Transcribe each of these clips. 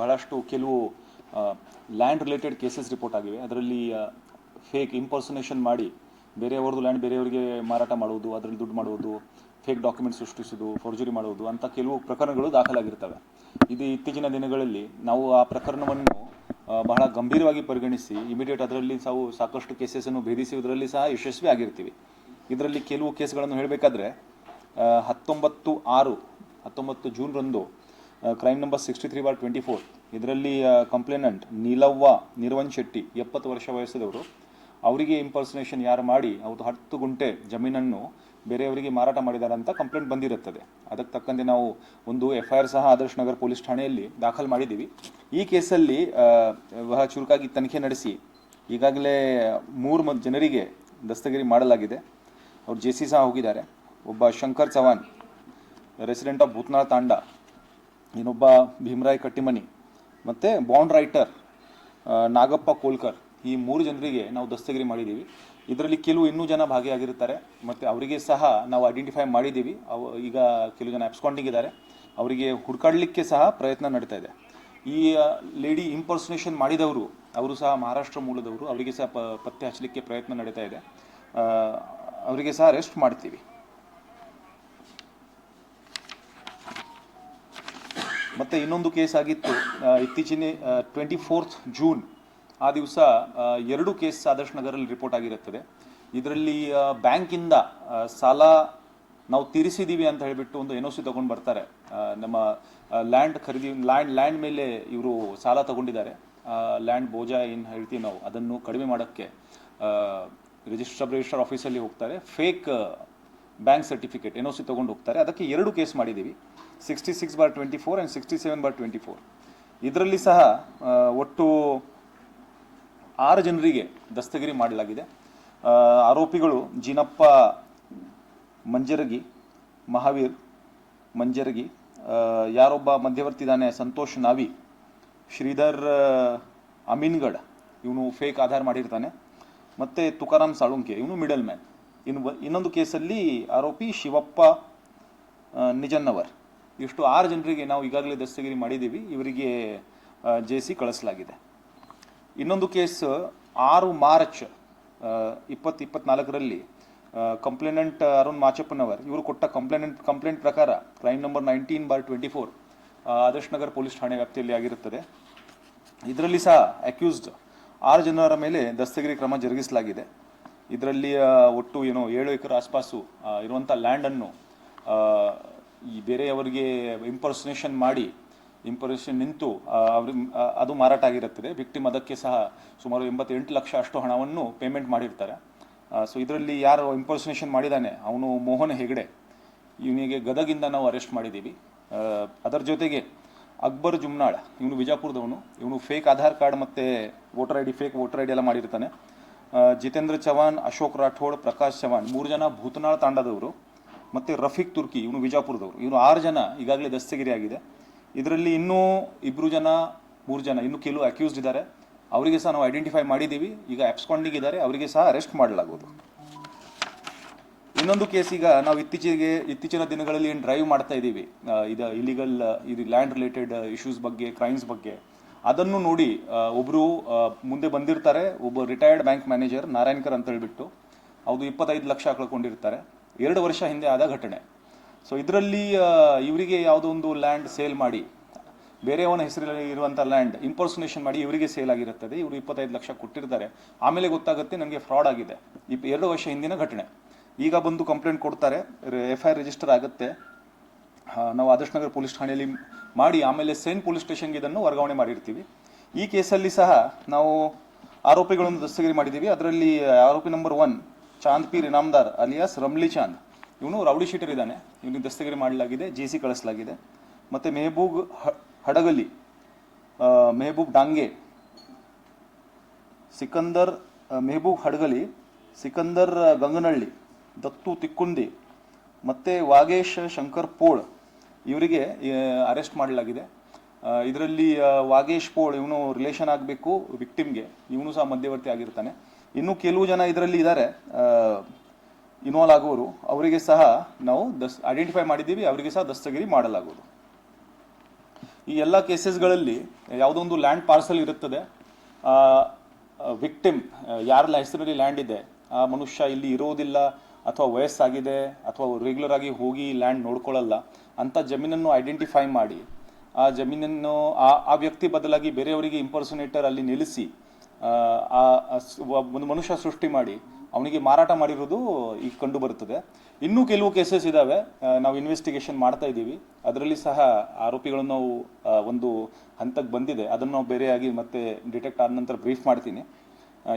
ಬಹಳಷ್ಟು ಕೆಲವು land related cases report ಆಗಿವೆ. ಅದರಲ್ಲಿ ಫೇಕ್ ಇಂಪರ್ಸನೇಷನ್ ಮಾಡಿ ಬೇರೆಯವ್ರದ್ದು ಲ್ಯಾಂಡ್ ಬೇರೆಯವರಿಗೆ ಮಾರಾಟ ಮಾಡುವುದು, ಅದರಲ್ಲಿ ದುಡ್ಡು ಮಾಡುವುದು ಫೇಕ್ ಡಾಕ್ಯುಮೆಂಟ್ ಸೃಷ್ಟಿಸುವುದು ಫೋರ್ಜರಿ ಮಾಡುವುದು ಅಂತ ಕೆಲವು ಪ್ರಕರಣಗಳು ದಾಖಲಾಗಿರ್ತವೆ. ಇದು ಇತ್ತೀಚಿನ ದಿನಗಳಲ್ಲಿ ನಾವು ಆ ಪ್ರಕರಣವನ್ನು ಬಹಳ ಗಂಭೀರವಾಗಿ ಪರಿಗಣಿಸಿ ಇಮಿಡಿಯೇಟ್ ಅದರಲ್ಲಿ ಸಾವು ಸಾಕಷ್ಟು ಕೇಸಸನ್ನು ಭೇದಿಸುವುದರಲ್ಲಿ ಸಹ ಯಶಸ್ವಿ ಆಗಿರ್ತೀವಿ. ಇದರಲ್ಲಿ ಕೆಲವು ಕೇಸ್ಗಳನ್ನು ಹೇಳಬೇಕಾದ್ರೆ ಹತ್ತೊಂಬತ್ತು ಆರು, ಹತ್ತೊಂಬತ್ತು ಜೂನ್ರಂದು crime number sixty three bar twenty four ಇದರಲ್ಲಿ ಕಂಪ್ಲೇನೆಂಟ್ ನೀಲವ್ವ ನಿರ್ವನ್ ಶೆಟ್ಟಿ, ಎಪ್ಪತ್ತು ವರ್ಷ ವಯಸ್ಸದವರು. ಅವರಿಗೆ ಇಂಪರ್ಸನೇಷನ್ ಯಾರು ಮಾಡಿ ಅವತ್ತು ಹತ್ತು ಗುಂಟೆ ಜಮೀನನ್ನು ಬೇರೆಯವರಿಗೆ ಮಾರಾಟ ಮಾಡಿದ್ದಾರೆ ಅಂತ ಕಂಪ್ಲೇಂಟ್ ಬಂದಿರುತ್ತದೆ. ಅದಕ್ಕೆ ತಕ್ಕಂತೆ ನಾವು ಒಂದು ಎಫ್ ಐ ಆರ್ ಸಹ ಆದರ್ಶ್ ನಗರ್ ಪೊಲೀಸ್ ಠಾಣೆಯಲ್ಲಿ ದಾಖಲು ಮಾಡಿದ್ದೀವಿ. ಈ ಕೇಸಲ್ಲಿ ಬಹಳ ಚುರುಕಾಗಿ ತನಿಖೆ ನಡೆಸಿ, ಈಗಾಗಲೇ ಮೂರು ಮ, ಜನರಿಗೆ ದಸ್ತಗಿರಿ ಮಾಡಲಾಗಿದೆ. ಅವ್ರು ಜೆ ಸಿ ಸಹ ಹೋಗಿದ್ದಾರೆ. ಒಬ್ಬ ಶಂಕರ್ ಚವಾನ್ ರೆಸಿಡೆಂಟ್ ಆಫ್ ಭೂತ್ನಾಳ್ ತಾಂಡ ಇನ್ನೊಬ್ಬ ಭೀಮರಾಯ್ ಕಟ್ಟಿಮನಿ, ಮತ್ತು ಬಾಂಡ್ ರೈಟರ್ ನಾಗಪ್ಪ ಕೋಲ್ಕರ್, ಈ ಮೂರು ಜನರಿಗೆ ನಾವು ದಸ್ತಗಿರಿ ಮಾಡಿದ್ದೀವಿ. ಇದರಲ್ಲಿ ಕೆಲವು ಇನ್ನೂ ಜನ ಭಾಗಿಯಾಗಿರ್ತಾರೆ ಮತ್ತು ಅವರಿಗೆ ಸಹ ನಾವು ಐಡೆಂಟಿಫೈ ಮಾಡಿದ್ದೀವಿ. ಅವ, ಈಗ ಕೆಲವು ಜನ ಇದ್ದಾರೆ. ಅವರಿಗೆ ಹುಡುಕಾಡಲಿಕ್ಕೆ ಸಹ ಪ್ರಯತ್ನ ನಡೀತಾ ಇದೆ. ಈ ಲೇಡಿ ಇಂಪರ್ಸನೇಷನ್ ಮಾಡಿದವರು, ಅವರು ಸಹ ಮಹಾರಾಷ್ಟ್ರ ಮೂಲದವರು, ಅವರಿಗೆ ಸಹ ಪತ್ತೆ ಹಚ್ಚಲಿಕ್ಕೆ ಪ್ರಯತ್ನ ನಡೀತಾ ಇದೆ. ಅವರಿಗೆ ಸಹ ಅರೆಸ್ಟ್ ಮಾಡ್ತೀವಿ. ಮತ್ತೆ ಇನ್ನೊಂದು ಕೇಸ್ ಆಗಿತ್ತು. ಇತ್ತೀಚಿನ ಟ್ವೆಂಟಿ ಫೋರ್ತ್ ಜೂನ್ ಆ ದಿವಸ ಎರಡು ಕೇಸ್ ಆದರ್ಶ್ ನಗರಲ್ಲಿ ರಿಪೋರ್ಟ್ ಆಗಿರುತ್ತದೆ. ಇದರಲ್ಲಿ ಬ್ಯಾಂಕಿಂದ ಸಾಲ ನಾವು ತೀರಿಸಿದ್ದೀವಿ ಅಂತ ಹೇಳಿಬಿಟ್ಟು ಒಂದು ಎನ್ ಒ ಸಿ ತಗೊಂಡು ಬರ್ತಾರೆ. ನಮ್ಮ ಲ್ಯಾಂಡ್ ಖರೀದಿ ಲ್ಯಾಂಡ್ ಲ್ಯಾಂಡ್ ಮೇಲೆ ಇವರು ಸಾಲ ತಗೊಂಡಿದ್ದಾರೆ. ಲ್ಯಾಂಡ್ ಬೋಜ ಏನು ಹೇಳ್ತೀವಿ ನಾವು, ಅದನ್ನು ಕಡಿಮೆ ಮಾಡೋಕ್ಕೆ ರಿಜಿಸ್ಟರ್ ಸಬ್ ರಿಜಿಸ್ಟರ್ ಆಫೀಸಲ್ಲಿ ಹೋಗ್ತಾರೆ. Fake bank certificate N O C ತೊಗೊಂಡು ಹೋಗ್ತಾರೆ. ಅದಕ್ಕೆ ಎರಡು ಕೇಸ್ ಮಾಡಿದ್ದೀವಿ. Sixty six bar twenty four and sixty seven bar twenty four ಇದರಲ್ಲಿ ಸಹ ಒಟ್ಟು ಆರು ಜನರಿಗೆ ದಸ್ತಗಿರಿ ಮಾಡಲಾಗಿದೆ. ಆರೋಪಿಗಳು ಜಿನಪ್ಪ ಮಂಜರಗಿ, ಮಹಾವೀರ್ ಮಂಜರಗಿ ಯಾರೊಬ್ಬ ಮಧ್ಯವರ್ತಿ ಇದ್ದಾನೆ ಸಂತೋಷ್ ನಾವಿ, ಶ್ರೀಧರ್ ಅಮೀನ್ಗಢ್, ಇವನು ಫೇಕ್ ಆಧಾರ್ ಮಾಡಿರ್ತಾನೆ. ಮತ್ತು ತುಕಾರಾಮ್ ಸಾಳುಂಕೆ, ಇವನು ಮಿಡಲ್ ಮ್ಯಾನ್ ಇನ್ನು ಇನ್ನೊಂದು ಕೇಸಲ್ಲಿ ಆರೋಪಿ ಶಿವಪ್ಪ ನಿಜನ್ನವರ್. ಇಷ್ಟು ಆರು ಜನರಿಗೆ ನಾವು ಈಗಾಗಲೇ ದಸ್ತಗಿರಿ ಮಾಡಿದ್ದೀವಿ. ಇವರಿಗೆ ಜೆ ಸಿ ಕಳಿಸಲಾಗಿದೆ. ಇನ್ನೊಂದು ಕೇಸ್, ಆರು ಮಾರ್ಚ್ ಇಪ್ಪತ್ತು ಇಪ್ಪತ್ನಾಲ್ಕರಲ್ಲಿ ಕಂಪ್ಲೇನೆಂಟ್ ಅರುಣ್ ಮಾಚಪ್ಪನವರ್, ಇವರು ಕೊಟ್ಟ ಕಂಪ್ಲೇನೆಂಟ್, ಕಂಪ್ಲೇಂಟ್ ಪ್ರಕಾರ crime number nineteen bar twenty four Adarsh Nagar police ಠಾಣೆ ವ್ಯಾಪ್ತಿಯಲ್ಲಿ ಆಗಿರುತ್ತದೆ. ಇದರಲ್ಲಿ ಸಹ ಅಕ್ಯೂಸ್ಡ್ ಆರು ಜನರ ಮೇಲೆ ದಸ್ತಗಿರಿ ಕ್ರಮ ಜರುಗಿಸಲಾಗಿದೆ. ಇದರಲ್ಲಿ ಒಟ್ಟು ಏನೋ ಏಳು ಎಕರೆ ಆಸ್ಪಾಸು ಇರುವಂಥ ಲ್ಯಾಂಡನ್ನು ಈ ಬೇರೆಯವರಿಗೆ ಇಂಪರ್ಸನೇಷನ್ ಮಾಡಿ ಇಂಪರ್ಸನೇಷನ್ ನಿಂತು ಅವ್ರ ಅದು ಮಾರಾಟ ಆಗಿರುತ್ತದೆ. ವಿಕ್ಟಿಮ್ ಅದಕ್ಕೆ ಸಹ ಸುಮಾರು ಎಂಬತ್ತೆಂಟು ಲಕ್ಷ ಅಷ್ಟು ಹಣವನ್ನು ಪೇಮೆಂಟ್ ಮಾಡಿರ್ತಾರೆ. ಸೊ ಇದರಲ್ಲಿ ಯಾರು ಇಂಪರ್ಸನೇಷನ್ ಮಾಡಿದ್ದಾನೆ ಅವನು ಮೋಹನ್ ಹೆಗಡೆ. ಇವನಿಗೆ ಗದಗಿಂದ ನಾವು ಅರೆಸ್ಟ್ ಮಾಡಿದ್ದೀವಿ. ಅದರ ಜೊತೆಗೆ ಅಕ್ಬರ್ ಜುಮ್ನಾಳ್, ಇವನು ವಿಜಾಪುರದವನು. ಇವನು ಫೇಕ್ ಆಧಾರ್ ಕಾರ್ಡ್ ಮತ್ತು voter I D fake voter I D ಎಲ್ಲ ಮಾಡಿರ್ತಾನೆ. ಜಿತೇಂದ್ರ ಚವಾನ್ ಅಶೋಕ್ ರಾಠೋಡ್, ಪ್ರಕಾಶ್ ಚವಾನ್ ಮೂರು ಜನ ಭೂತನಾಳ್ ತಾಂಡದವರು ಮತ್ತು ರಫೀಕ್ ತುರ್ಕಿ, ಇವನು ವಿಜಾಪುರದವರು. ಇವನು ಆರು ಜನ ಈಗಾಗಲೇ ದಸ್ತಗಿರಿ ಆಗಿದೆ. ಇದರಲ್ಲಿ ಇನ್ನೂ ಇಬ್ಬರು ಜನ, ಮೂರು ಜನ, ಇನ್ನೂ ಕೆಲವು ಅಕ್ಯೂಸ್ಡ್ ಇದ್ದಾರೆ. ಅವರಿಗೆ ಸಹ ನಾವು ಐಡೆಂಟಿಫೈ ಮಾಡಿದ್ದೀವಿ. ಈಗ ಅಬ್ಸ್ಕಾಂಡಿಂಗ್ ಇದ್ದಾರೆ. ಅವರಿಗೆ ಸಹ ಅರೆಸ್ಟ್ ಮಾಡಲಾಗುವುದು. ಇನ್ನೊಂದು ಕೇಸ್ ಈಗ ನಾವು ಇತ್ತೀಚೆಗೆ, ಇತ್ತೀಚಿನ ದಿನಗಳಲ್ಲಿ ಏನು ಡ್ರೈವ್ ಮಾಡ್ತಾ ಇದ್ದೀವಿ. ಇದು ಇಲಿಗಲ್ ಇದು ಲ್ಯಾಂಡ್ ರಿಲೇಟೆಡ್ ಇಶ್ಯೂಸ್ ಬಗ್ಗೆ ಕ್ರೈಮ್ಸ್ ಬಗ್ಗೆ. ಅದನ್ನು ನೋಡಿ ಒಬ್ಬರು ಮುಂದೆ ಬಂದಿರ್ತಾರೆ. ಒಬ್ಬ ರಿಟೈರ್ಡ್ ಬ್ಯಾಂಕ್ ಮ್ಯಾನೇಜರ್ ನಾರಾಯಣ್ಕರ್ ಅಂತ ಹೇಳಿಬಿಟ್ಟು ಅವರು ಇಪ್ಪತ್ತೈದು ಲಕ್ಷ ಕಳ್ಕೊಂಡಿರ್ತಾರೆ. ಎರಡು ವರ್ಷ ಹಿಂದೆ ಆದ ಘಟನೆ. ಸೊ ಇದರಲ್ಲಿ ಇವರಿಗೆ ಯಾವುದೋ ಒಂದು ಲ್ಯಾಂಡ್ ಸೇಲ್ ಮಾಡಿ ಬೇರೆಯವನ ಹೆಸರಲ್ಲಿ ಇರುವಂಥ ಲ್ಯಾಂಡ್ ಇಂಪರ್ಸನೇಷನ್ ಮಾಡಿ ಇವರಿಗೆ ಸೇಲ್ ಆಗಿರುತ್ತದೆ. ಇವರು ಇಪ್ಪತ್ತೈದು ಲಕ್ಷ ಕೊಟ್ಟಿರ್ತಾರೆ. ಆಮೇಲೆ ಗೊತ್ತಾಗುತ್ತೆ ನನಗೆ ಫ್ರಾಡ್ ಆಗಿದೆ. ಇಪ್ಪ ಎರಡು ವರ್ಷ ಹಿಂದಿನ ಘಟನೆ. ಈಗ ಬಂದು ಕಂಪ್ಲೇಂಟ್ ಕೊಡ್ತಾರೆ. ಎಫ್ ಐ ಆರ್ ರಿಜಿಸ್ಟರ್ ಆಗುತ್ತೆ. ನಾವು ಆದರ್ಶ ನಗರ ಪೊಲೀಸ್ ಠಾಣೆಯಲ್ಲಿ ಮಾಡಿ ಆಮೇಲೆ ಸೇನ್ ಪೊಲೀಸ್ ಸ್ಟೇಷನ್ಗೆ ಇದನ್ನು ವರ್ಗಾವಣೆ ಮಾಡಿರ್ತೀವಿ. ಈ ಕೇಸಲ್ಲಿ ಸಹ ನಾವು ಆರೋಪಿಗಳನ್ನು ದಸ್ತಗಿರಿ ಮಾಡಿದ್ದೀವಿ. ಅದರಲ್ಲಿ ಆರೋಪಿ number one Chand Peer Inamdar alias Ramli Chand. ಇವನು ರೌಡಿ ಶೀಟರ್ ಇದ್ದಾನೆ. ಇವನಿಗೆ ದಸ್ತಗಿರಿ ಮಾಡಲಾಗಿದೆ, ಜೆ ಸಿ ಕಳಿಸಲಾಗಿದೆ. ಮತ್ತು ಮೆಹಬೂಬ್ ಹಡಗಲಿ ಮೆಹಬೂಬ್ ಡಾಂಗೆ, ಸಿಕಂದರ್ ಮೆಹಬೂಬ್ ಹಡಗಲಿ, ಸಿಕಂದರ್ ಗಂಗನಹಳ್ಳಿ ದತ್ತು ತಿಕ್ಕುಂದಿ, ಮತ್ತು ವಾಗೇಶ್ ಶಂಕರ್ ಪೋಳ್ ಇವರಿಗೆ ಅರೆಸ್ಟ್ ಮಾಡಲಾಗಿದೆ. ಇದರಲ್ಲಿ ವಾಗೇಶ್ ಪೋಳ್ ಇವನು ರಿಲೇಷನ್ ಆಗಬೇಕು ವಿಕ್ಟಿಮ್ಗೆ ಇವನು ಸಹ ಮಧ್ಯವರ್ತಿ ಆಗಿರ್ತಾನೆ. ಇನ್ನು ಕೆಲವು ಜನ ಇದರಲ್ಲಿ ಇದ್ದಾರೆ. ಇನ್ವಾಲ್ವ್ ಆಗುವರು ಅವರಿಗೆ ಸಹ ನಾವು ದಸ್ ಐಡೆಂಟಿಫೈ ಮಾಡಿದ್ದೀವಿ. ಅವರಿಗೆ ಸಹ ದಸ್ತಗಿರಿ ಮಾಡಲಾಗುವುದು. ಈ ಎಲ್ಲ ಕೇಸಸ್ಗಳಲ್ಲಿ ಯಾವುದೋ ಒಂದು ಲ್ಯಾಂಡ್ ಪಾರ್ಸಲ್ ಇರುತ್ತದೆ. ವಿಕ್ಟಿಮ್ ಯಾರ ಹೆಸರಲ್ಲಿ ಲ್ಯಾಂಡ್ ಇದೆ, ಆ ಮನುಷ್ಯ ಇಲ್ಲಿ ಇರೋದಿಲ್ಲ ಅಥವಾ ವಯಸ್ಸಾಗಿದೆ ಅಥವಾ ರೆಗ್ಯುಲರ್ ಆಗಿ ಹೋಗಿ ಲ್ಯಾಂಡ್ ನೋಡ್ಕೊಳ್ಳಲ್ಲ ಅಂತ ಜಮೀನನ್ನು ಐಡೆಂಟಿಫೈ ಮಾಡಿ ಆ ಜಮೀನನ್ನು ಆ ಆ ವ್ಯಕ್ತಿ ಬದಲಾಗಿ ಬೇರೆಯವರಿಗೆ ಇಂಪರ್ಸನೇಟರ್ ಅಲ್ಲಿ ನಿಲ್ಲಿಸಿ ಆ, ಒಂದು ಮನುಷ್ಯ ಸೃಷ್ಟಿ ಮಾಡಿ ಅವನಿಗೆ ಮಾರಾಟ ಮಾಡಿರೋದು ಈಗ ಕಂಡು ಬರುತ್ತದೆ ಇನ್ನೂ ಕೆಲವು ಕೇಸಸ್ ಇದ್ದಾವೆ ನಾವು ಇನ್ವೆಸ್ಟಿಗೇಷನ್ ಮಾಡ್ತಾ ಇದ್ದೀವಿ. ಅದರಲ್ಲಿ ಸಹ ಆರೋಪಿಗಳನ್ನು ನಾವು ಒಂದು ಹಂತಕ್ಕೆ ಬಂದಿದೆ. ಅದನ್ನು ನಾವು ಬೇರೆಯಾಗಿ ಮತ್ತೆ ಡಿಟೆಕ್ಟ್ ಆದ ನಂತರ ಬ್ರೀಫ್ ಮಾಡ್ತೀನಿ.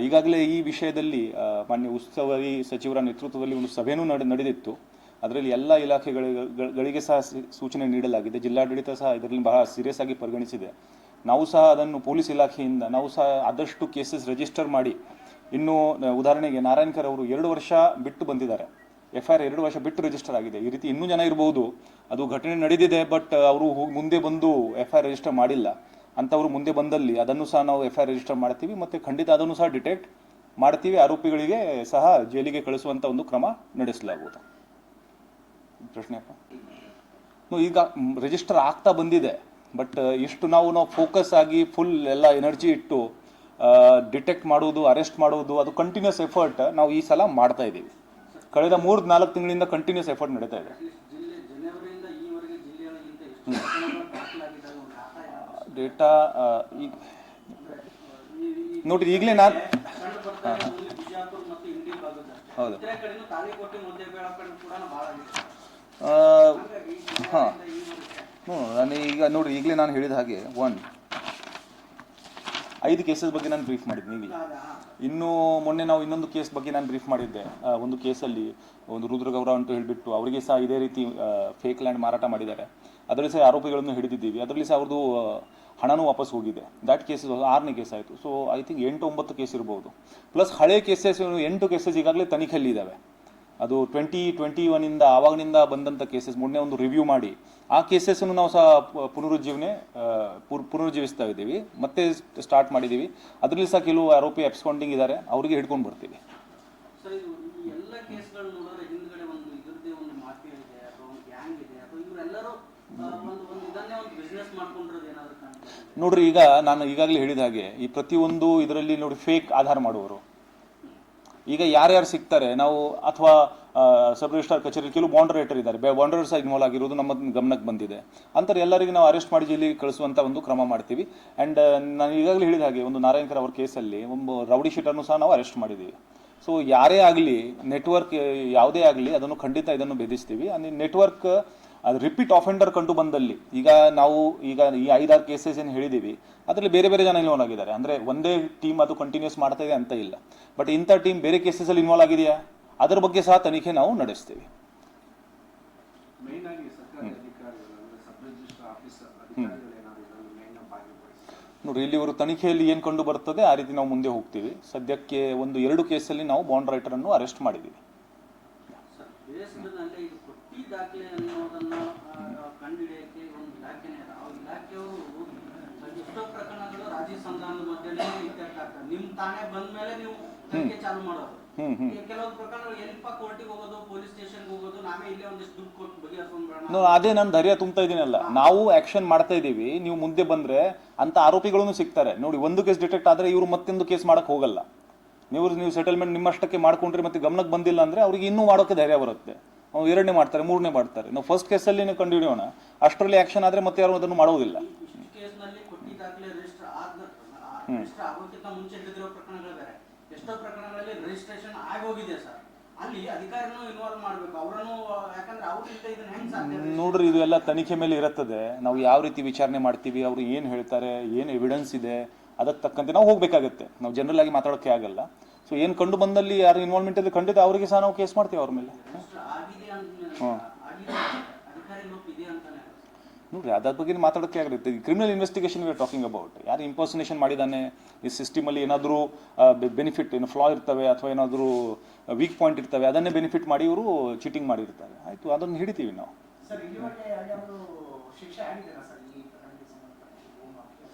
ಈಗಾಗಲೇ ಈ ವಿಷಯದಲ್ಲಿ ಮಾನ್ಯ ಉಸ್ತುವಾರಿ ಸಚಿವರ ನೇತೃತ್ವದಲ್ಲಿ ಒಂದು ಸಭೆಯೂ ನಡೆ, ನಡೆದಿತ್ತು. ಅದರಲ್ಲಿ ಎಲ್ಲ ಇಲಾಖೆಗಳಿಗೆ ಸಹ ಸೂಚನೆ ನೀಡಲಾಗಿದೆ. ಜಿಲ್ಲಾಡಳಿತ ಸಹ ಇದರಲ್ಲಿ ಬಹಳ ಸೀರಿಯಸ್ ಆಗಿ ಪರಿಗಣಿಸಿದೆ. ನಾವು ಸಹ ಅದನ್ನು ಪೊಲೀಸ್ ಇಲಾಖೆಯಿಂದ, ನಾವು ಸಹ ಆದಷ್ಟು ಕೇಸಸ್ ರಿಜಿಸ್ಟರ್ ಮಾಡಿ, ಇನ್ನು ಉದಾಹರಣೆಗೆ ನಾರಾಯಣ್ಕರ್ ಅವರು ಎರಡು ವರ್ಷ ಬಿಟ್ಟು ಬಂದಿದ್ದಾರೆ. ಎಫ್ ಐ ಆರ್ ಎರಡು ವರ್ಷ ಬಿಟ್ಟು ರಿಜಿಸ್ಟರ್ ಆಗಿದೆ. ಈ ರೀತಿ ಇನ್ನೂ ಜನ ಇರಬಹುದು ಅದು ಘಟನೆ ನಡೆದಿದೆ ಬಟ್ ಅವರು ಮುಂದೆ ಬಂದು ಎಫ್ ಐ ಆರ್ ರಿಜಿಸ್ಟರ್ ಮಾಡಿಲ್ಲ. ಅಂಥವ್ರು ಮುಂದೆ ಬಂದಲ್ಲಿ ಅದನ್ನು ಸಹ ನಾವು ಎಫ್ ಐ ಆರ್ ರಿಜಿಸ್ಟರ್ ಮಾಡ್ತೀವಿ ಮತ್ತು ಖಂಡಿತ ಅದನ್ನು ಸಹ ಡಿಟೆಕ್ಟ್ ಮಾಡ್ತೀವಿ, ಆರೋಪಿಗಳಿಗೆ ಸಹ ಜೈಲಿಗೆ ಕಳಿಸುವಂಥ ಒಂದು ಕ್ರಮ ನಡೆಸಲಾಗುವುದು. ಪ್ರಶ್ನೆ ಅಪ್ಪ? ನಾವು ಈಗ ರಿಜಿಸ್ಟರ್ ಆಗ್ತಾ ಬಂದಿದೆ ಬಟ್ ಇಷ್ಟು ನಾವು ನಾವು ಫೋಕಸ್ ಆಗಿ ಫುಲ್ ಎಲ್ಲ ಎನರ್ಜಿ ಇಟ್ಟು ಡಿಟೆಕ್ಟ್ ಮಾಡುವುದು ಅರೆಸ್ಟ್ ಮಾಡುವುದು, ಅದು ಕಂಟಿನ್ಯೂಸ್ ಎಫರ್ಟ್ ನಾವು ಈ ಸಲ ಮಾಡ್ತಾ ಇದ್ದೀವಿ. ಕಳೆದ ಮೂರು ನಾಲ್ಕು ತಿಂಗಳಿಂದ ಕಂಟಿನ್ಯೂಸ್ ಎಫರ್ಟ್ ನಡೀತಾ ಇದೆ ಜಿಲ್ಲೆ ಜನವರಿಯಿಂದ ಈವರೆಗೆ ಜಿಲ್ಲೆಯೊಳಗಿಂತ ಎಷ್ಟು ಪ್ರಕರಣಗಳು ದಾಖಲಾಗಿದ್ದಾವೆ ಒಂದು ಡಾಟಾ ಯಾವುದು? ಡೇಟಾ ಈಗ ಈ ಈಗಲೇ ನಾನು ಹೌದು. ಹಾಂ. ಹ್ಞೂ, ನಾನು ಈಗ ನೋಡಿ ಈಗಲೇ ನಾನು ಹೇಳಿದ ಹಾಗೆ ಒನ್ ಐದು ಕೇಸಸ್ ಬಗ್ಗೆ ನಾನು ಬ್ರೀಫ್ ಮಾಡಿದ್ದೀನಿ ಈಗಲೇ ಇನ್ನೂ ಮೊನ್ನೆ ನಾವು ಇನ್ನೊಂದು ಕೇಸ್ ಬಗ್ಗೆ ನಾನು ಬ್ರೀಫ್ ಮಾಡಿದ್ದೆ. ಒಂದು ಕೇಸಲ್ಲಿ ಒಂದು ರುದ್ರಗೌರ ಅಂತ ಹೇಳಿಬಿಟ್ಟು ಅವರಿಗೆ ಸಹ ಇದೇ ರೀತಿ ಫೇಕ್ ಲ್ಯಾಂಡ್ ಮಾರಾಟ ಮಾಡಿದ್ದಾರೆ. ಅದರಲ್ಲಿ ಸಹ ಆರೋಪಿಗಳನ್ನು ಹಿಡಿದಿದ್ದೀವಿ. ಅದರಲ್ಲಿ ಸಹ ಅವ್ರದ್ದು ಹಣನೂ ವಾಪಸ್ ಹೋಗಿದೆ. ದ್ಯಾಟ್ ಕೇಸಸ್ ಆರನೇ ಕೇಸ್ ಆಯಿತು. ಸೊ ಐ ಥಿಂಕ್ ಎಂಟು ಒಂಬತ್ತು ಕೇಸ್ ಇರ್ಬೋದು. ಪ್ಲಸ್ ಹಳೆ ಕೇಸಸ್ ಎಂಟು ಕೇಸಸ್ ಈಗಾಗಲೇ ತನಿಖೆಯಲ್ಲಿ ಇದ್ದಾವೆ ಅದು ಟ್ವೆಂಟಿ ಟ್ವೆಂಟಿ ಒನ್ನಿಂದ ಆವಾಗಿನಿಂದ ಬಂದಂಥ ಕೇಸಸ್ ಮೊನ್ನೆ ಒಂದು ರಿವ್ಯೂ ಮಾಡಿ. ಆ ಕೇಸಸ್ಸನ್ನು ನಾವು ಸಹ ಪುನರುಜ್ಜೀವನೆ ಪುನರುಜ್ಜೀವಿಸ್ತಾ ಇದ್ದೀವಿ. ಮತ್ತೆ ಸ್ಟಾರ್ಟ್ ಮಾಡಿದ್ದೀವಿ. ಅದರಲ್ಲಿ ಸಹ ಕೆಲವು ಆರೋಪಿ ಅಬ್ಸ್ಕಾಂಡಿಂಗ್ ಇದ್ದಾರೆ. ಅವರಿಗೆ ಹಿಡ್ಕೊಂಡು ಬರ್ತೀವಿ. ಎಲ್ಲ ಕೇಸ್ಗಳು ನೋಡಿದ್ರೆ ಹಿಂದ್ಗಡೆ ಒಂದು ಒಂದು ಮಾಫಿಯಾ ಇದೆ ಅಥವಾ ಒಂದು ಗ್ಯಾಂಗ್ ಇದೆ, ಅಥವಾ ಇವರೆಲ್ಲರೂ ನೋಡ್ರಿ, ಈಗ ನಾನು ಈಗಾಗಲೇ ಹೇಳಿದ ಹಾಗೆ ಈ ಪ್ರತಿಯೊಂದು ಇದರಲ್ಲಿ ನೋಡಿ ಫೇಕ್ ಆಧಾರ ಮಾಡುವವರು. ಈಗ ಯಾರ್ಯಾರು ಸಿಗ್ತಾರೆ, ನಾವು ಅಥವಾ ಸಬ್ ರಿಜಿಸ್ಟ್ರಾರ್ ಕಚೇರಿ ಕೆಲವು ಬಾಂಡ್ರೇಟರ್ ಇದ್ದಾರೆ. ಬಾಂಡರ್ ಸಹ ಇನ್ವಾಲ್ವ್ ಆಗಿರೋದು ನಮ್ಮ ಗಮನಕ್ಕೆ ಬಂದಿದೆ. ಅಂತಾರೆ ಎಲ್ಲರಿಗೂ ನಾವು ಅರೆಸ್ಟ್ ಮಾಡಿ ಜೈಲಿಗೆ ಕಳಿಸುವಂಥ ಒಂದು ಕ್ರಮ ಮಾಡ್ತೀವಿ. ಆ್ಯಂಡ್ ನಾನು ಈಗಾಗಲೇ ಹೇಳಿದ ಹಾಗೆ ಒಂದು ನಾರಾಯಣಕರ್ ಅವ್ರ ಕೇಸಲ್ಲಿ ಒಂದು ರೌಡಿ ಶೀಟನ್ನು ಸಹ ನಾವು ಅರೆಸ್ಟ್ ಮಾಡಿದ್ದೀವಿ. ಸೊ ಯಾರೇ ಆಗಲಿ ನೆಟ್ವರ್ಕ್ ಯಾವುದೇ ಆಗಲಿ, ಅದನ್ನು ಖಂಡಿತ ಇದನ್ನು ಭೇದಿಸ್ತೀವಿ. ಅಂದರೆ ನೆಟ್ವರ್ಕ್ ಅದು ರಿಪೀಟ್ ಆಫೆಂಡರ್ ಕಂಡು ಬಂದಲ್ಲಿ. ಈಗ ನಾವು ಈಗ ಈ ಐದಾರು ಕೇಸಸ್ ಏನು ಹೇಳಿದ್ದೀವಿ ಅದರಲ್ಲಿ ಬೇರೆ ಬೇರೆ ಜನ ಇನ್ವಾಲ್ವ್ ಆಗಿದ್ದಾರೆ. ಅಂದರೆ ಒಂದೇ ಟೀಮ್ ಅದು ಕಂಟಿನ್ಯೂಸ್ ಮಾಡ್ತಾ ಇದೆ ಅಂತ ಇಲ್ಲ. ಬಟ್ ಇಂಥ ಟೀಮ್ ಬೇರೆ ಕೇಸಸಲ್ಲಿ ಇನ್ವಾಲ್ವ್ ಆಗಿದೆಯಾ? ಅದರ ಬಗ್ಗೆ ಸಹ ತನಿಖೆ ನಾವು ನಡೆಸ್ತೀವಿ. ನೋಡಿ ಇಲ್ಲಿ ಇವರು ತನಿಖೆಯಲ್ಲಿ ಏನು ಕಂಡು ಬರ್ತದೆ ಆ ರೀತಿ ನಾವು ಮುಂದೆ ಹೋಗ್ತೀವಿ. ಸದ್ಯಕ್ಕೆ ಒಂದು ಎರಡು ಕೇಸಲ್ಲಿ ನಾವು ಬಾಂಡ್ ರೈಟರನ್ನು ಅರೆಸ್ಟ್ ಮಾಡಿದ್ದೀವಿ ಕೊಟ್ಟಿ ದಾಖಲೆ ಅನ್ನೋದನ್ನ ಕಂಡುಹಿಡಿಯಕ್ಕೆ ಒಂದು ಇಲಾಖೆನೇ ಇದೆ ಆ ಇಲಾಖೆಯವರು ಎಷ್ಟೋ ಪ್ರಕರಣಗಳು ರಾಜಿ ಸಂಧಾನದ ಮಧ್ಯೆ ಆಗ್ತದೆ. ನಿಮ್ ತಾನೇ ಬಂದ ಮೇಲೆ ನೀವು ತನಿಖೆ ಚಾಲು ಮಾಡೋದು. ಈ ಕೆಲವೊಂದು ಪ್ರಕರಣಗಳು ಎಲ್ಪ ಕೋರ್ಟಿಗೆ ಹೋಗೋದು ಪೊಲೀಸ್ ಸ್ಟೇಷನ್ಗೆ ಹೋಗೋದು ನಾವೇ ಇಲ್ಲೇ ಒಂದಿಷ್ಟು ದುಡ್ಡು ಕೊಟ್ಟು ಬಗೆಹರಿಸ್ಕೊಂಡ್ಬಿಡೋಣ ನೋ, ಅದೇ ನಾನು ಧೈರ್ಯ ತುಂಬ್ತಾ ಇದ್ದೀನಲ್ಲ. ನಾವು ಆಕ್ಷನ್ ಮಾಡ್ತಾ ಇದ್ದೀವಿ ನೀವು ಮುಂದೆ ಬಂದ್ರೆ ಅಂತ ಆರೋಪಿಗಳನ್ನು ಸಿಗ್ತಾರೆ. ನೋಡಿ ಒಂದು ಕೇಸ್ ಡಿಟೆಕ್ಟ್ ಆದ್ರೆ ಇವರು ಮತ್ತೊಂದು ಕೇಸ್ ಮಾಡಕ್ ಹೋಗಲ್ಲ. ನೀವು ನೀವು ಸೆಟಲ್ಮೆಂಟ್ ನಿಮ್ಮಷ್ಟಕ್ಕೆ ಮಾಡ್ಕೊಂಡ್ರೆ ಮತ್ತೆ ಗಮನಕ್ಕೆ ಬಂದಿಲ್ಲ ಅಂದ್ರೆ ಅವ್ರಿಗೆ ಇನ್ನೂ ಮಾಡೋಕೆ ಧೈರ್ಯ ಬರುತ್ತೆ. ಎರಡನೇ ಮಾಡ್ತಾರೆ ಮೂರನೇ ಮಾಡ್ತಾರೆ. ನಾವು ಫಸ್ಟ್ ಕೇಸಲ್ಲಿ ಕಂಡು ಹಿಡಿಯೋಣ ಅಷ್ಟರಲ್ಲಿ ಆಕ್ಷನ್ ಆದರೆ ಮತ್ತೆ ಯಾರು ಅದನ್ನು ಮಾಡೋದಿಲ್ಲ. ಎಷ್ಟೋ ಪ್ರಕರಣಗಳಲ್ಲಿ ರಿಜಿಸ್ಟ್ರೇಷನ್ ಆಗೋಗಿದೆ ಸರ್. ನೋಡ್ರಿ ಇದು ಎಲ್ಲ ತನಿಖೆ ಮೇಲೆ ಇರುತ್ತದೆ. ನಾವು ಯಾವ ರೀತಿ ವಿಚಾರಣೆ ಮಾಡ್ತೀವಿ ಅವರು ಏನು ಹೇಳ್ತಾರೆ ಏನು ಎವಿಡೆನ್ಸ್ ಇದೆ ಅದಕ್ಕೆ ತಕ್ಕಂತೆ ನಾವು ಹೋಗಬೇಕಾಗತ್ತೆ. ನಾವು ಜನರಲ್ ಆಗಿ ಮಾತಾಡೋಕ್ಕೆ ಆಗಲ್ಲ. ಸೊ ಏನು ಕಂಡು ಬಂದಲ್ಲಿ ಯಾರು ಇನ್ವಾಲ್ವ್ಮೆಂಟ್ ಇದೆ ಖಂಡಿತ ಅವರಿಗೆ ಸಹ ನಾವು ಕೇಸ್ ಮಾಡ್ತೀವಿ ಅವ್ರ ಮೇಲೆ. ನೋಡ್ರಿ ಅದ್ರ ಬಗ್ಗೆ ಮಾತಾಡೋಕ್ಕೆ ಆಗುತ್ತೆ criminal investigation we talking about ಯಾರು ಇಂಪರ್ಸನೇಷನ್ ಮಾಡಿದ್ದಾನೆ, ಈ ಸಿಸ್ಟಮಲ್ಲಿ ಏನಾದರೂ ಬೆನಿಫಿಟ್ ಏನು ಫ್ಲಾ ಇರ್ತವೆ ಅಥವಾ ಏನಾದರೂ ವೀಕ್ ಪಾಯಿಂಟ್ ಇರ್ತವೆ, ಅದನ್ನೇ ಬೆನಿಫಿಟ್ ಮಾಡಿ ಇವರು ಚೀಟಿಂಗ್ ಮಾಡಿರ್ತಾರೆ. ಆಯಿತು, ಅದನ್ನು ಹಿಡಿತೀವಿ ನಾವು.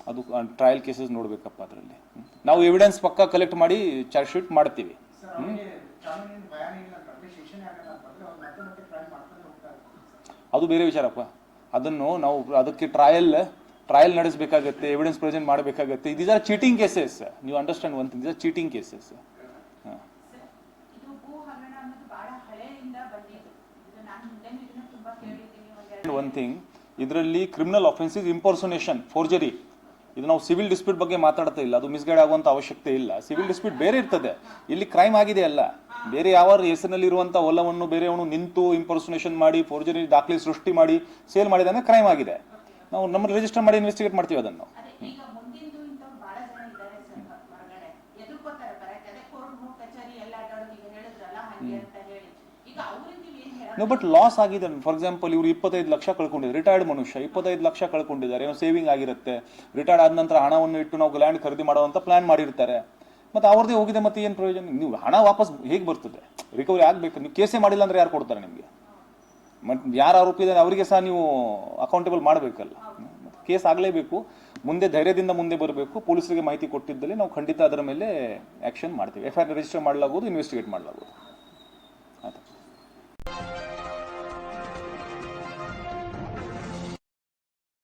ಅದು ಟ್ರಯಲ್ ಕೇಸಸ್ ನೋಡಬೇಕಪ್ಪ ಅದರಲ್ಲಿ. ನಾವು ಎವಿಡೆನ್ಸ್ ಪಕ್ಕ ಕಲೆಕ್ಟ್ ಮಾಡಿ ಚಾರ್ಜ್ ಶೀಟ್ ಮಾಡ್ತೀವಿ. ಅದು ಬೇರೆ ವಿಚಾರಪ್ಪ. ಅದನ್ನು ನಾವು ಅದಕ್ಕೆ ಟ್ರಯಲ್ ಟ್ರಯಲ್ ನಡೆಸಬೇಕಾಗತ್ತೆ ಎವಿಡೆನ್ಸ್ ಪ್ರೆಸೆಂಟ್ ಮಾಡಬೇಕಾಗತ್ತೆ. ಇದೀಸ್ ಆರ್ ಚೀಟಿಂಗ್ ಕೇಸಸ್ ನೀವು understand one thing are cheating cases one thing ಇದರಲ್ಲಿ criminal offence is impersonation forgery ಇದು ನಾವು ಸಿವಿಲ್ ಡಿಸ್ಪ್ಯೂಟ್ ಬಗ್ಗೆ ಮಾತಾಡ್ತಾ ಇಲ್ಲ. ಅದು ಮಿಸ್ಗೈಡ್ ಆಗುವಂತ ಅವಶ್ಯಕತೆ ಇಲ್ಲ. ಸಿವಿಲ್ ಡಿಸ್ಪ್ಯೂಟ್ ಬೇರೆ ಇರ್ತದೆ. ಇಲ್ಲಿ ಕ್ರೈಮ್ ಆಗಿದೆ ಅಲ್ಲ. ಬೇರೆ ಯಾವ ಹೆಸರಿನಲ್ಲಿ ಇರುವಂತ ಹೊಲವನ್ನು ಬೇರೆಯವನು ನಿಂತು ಇಂಪರ್ಸೋನೇಷನ್ ಮಾಡಿ ಫೋರ್ಜರಿ ದಾಖಲೆ ಸೃಷ್ಟಿ ಮಾಡಿ ಸೇಲ್ ಮಾಡಿದ ಅಂದ್ರೆ ಕ್ರೈಮ್ ಆಗಿದೆ. ನಾವು ನಮ್ಮ ರಿಜಿಸ್ಟರ್ ಮಾಡಿ ಇನ್ವೆಸ್ಟಿಗೇಟ್ ಮಾಡ್ತೀವಿ ಅದನ್ನು ಅದೇ ಈಗ ಮುಂದಿಂದು ಇಂಥವ್ರು ಬಹಳ ಜನ ಇದ್ದಾರೆ ಸರ್ ಹೊರಗಡೆ ಎದುರ್ಕೋತಾರೆ ಬರಕ್ಕೆ ಅದೇ ಕೋರ್ಟ್ ಮೂರ್ ಕಚೇರಿ ಎಲ್ಲ ಅಡ್ಡಾಡೋದು ಈಗ ಹೇಳಿದ್ರಲ್ಲ ಹಂಗೆ ಅಂತ ಹೇಳಿ ಈಗ ಅವ್ರಿಂದ ನೀವು ಏನ್ ಹೇಳ ಬಟ್ ಲಾಸ್ ಆಗಿದೆ. ಫಾರ್ ಎಕ್ಸಾಂಪಲ್ ಇವರು ಇಪ್ಪತ್ತೈದು ಲಕ್ಷ ಕಳ್ಕೊಂಡಿದ್ದಾರೆ. ರಿಟೈರ್ಡ್ ಮನುಷ್ಯ, ಇಪ್ಪತ್ತೈದು ಲಕ್ಷ ಕಳ್ಕೊಂಡಿದ್ದಾರೆ. ಏನೋ ಸೇವಿಂಗ್ ಆಗಿರುತ್ತೆ. ರಿಟೈರ್ಡ್ ಆದ ನಂತರ ಹಣವನ್ನು ಇಟ್ಟು ನಾವು ಲ್ಯಾಂಡ್ ಖರೀದಿ ಮಾಡುವಂಥ ಪ್ಲಾನ್ ಮಾಡಿರ್ತಾರೆ. ಮತ್ತೆ ಅವ್ರದ್ದೇ ಹೋಗಿದೆ, ಮತ್ತೆ ಏನು ಪ್ರಯೋಜನ? ನೀವು ಹಣ ವಾಪಸ್ ಹೇಗೆ ಬರ್ತದೆ? ರಿಕವರಿ ಆಗಬೇಕು. ನೀವು ಕೇಸೇ ಮಾಡಿಲ್ಲ ಅಂದರೆ ಯಾರು ಕೊಡ್ತಾರೆ ನಿಮಗೆ? ಮತ್ತು ಯಾರು ಆರೋಪಿ ಇದ್ದಾರೆ ಅವರಿಗೆ ಸಹ ನೀವು ಅಕೌಂಟೇಬಲ್ ಮಾಡಬೇಕಲ್ಲ. ಕೇಸ್ ಆಗಲೇಬೇಕು. ಮುಂದೆ ಧೈರ್ಯದಿಂದ ಮುಂದೆ ಬರಬೇಕು. ಪೊಲೀಸರಿಗೆ ಮಾಹಿತಿ ಕೊಟ್ಟಿದ್ದಲ್ಲಿ ನಾವು ಖಂಡಿತ ಅದರ ಮೇಲೆ ಆ್ಯಕ್ಷನ್ ಮಾಡ್ತೀವಿ. ಎಫ್ ಐ ಆರ್ ರಿಜಿಸ್ಟರ್ ಮಾಡಲಾಗುವುದು ಇನ್ವೆಸ್ಟಿಗೇಟ್ ಮಾಡಲಾಗುವುದು